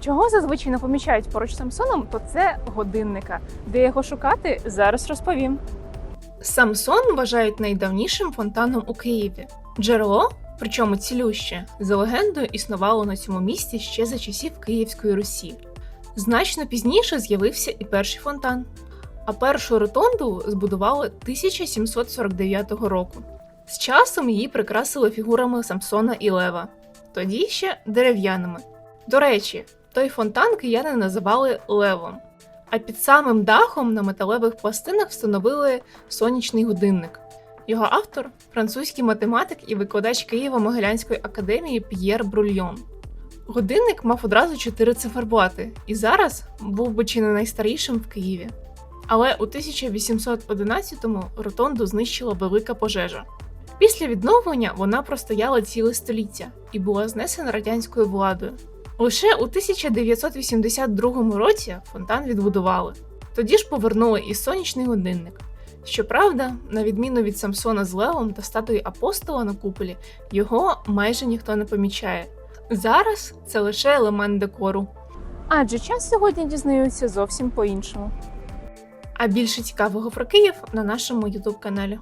Чого зазвичай не помічають поруч з Самсоном, то це годинника. Де його шукати, зараз розповім. Самсон вважають найдавнішим фонтаном у Києві. Джерело, причому цілюще, за легендою існувало на цьому місці ще за часів Київської Русі. Значно пізніше з'явився і перший фонтан. А першу ротонду збудували 1749 року. З часом її прикрасили фігурами Самсона і Лева, тоді ще дерев'яними. До речі, той фонтан кияни називали Левом. А під самим дахом на металевих пластинах встановили сонячний годинник. Його автор французький математик і викладач Києво-Могилянської академії П'єр Брульйон. Годинник мав одразу чотири циферблати і зараз був би чи не найстарішим в Києві. Але у 1811-му ротонду знищила велика пожежа. Після відновлення вона простояла ціле століття і була знесена радянською владою. Лише у 1982 році фонтан відбудували. Тоді ж повернули і сонячний годинник. Щоправда, на відміну від Самсона з Левом та статуї апостола на куполі, його майже ніхто не помічає. Зараз це лише елемент декору. Адже час сьогодні дізнаються зовсім по-іншому. А більше цікавого про Київ на нашому ютуб каналі.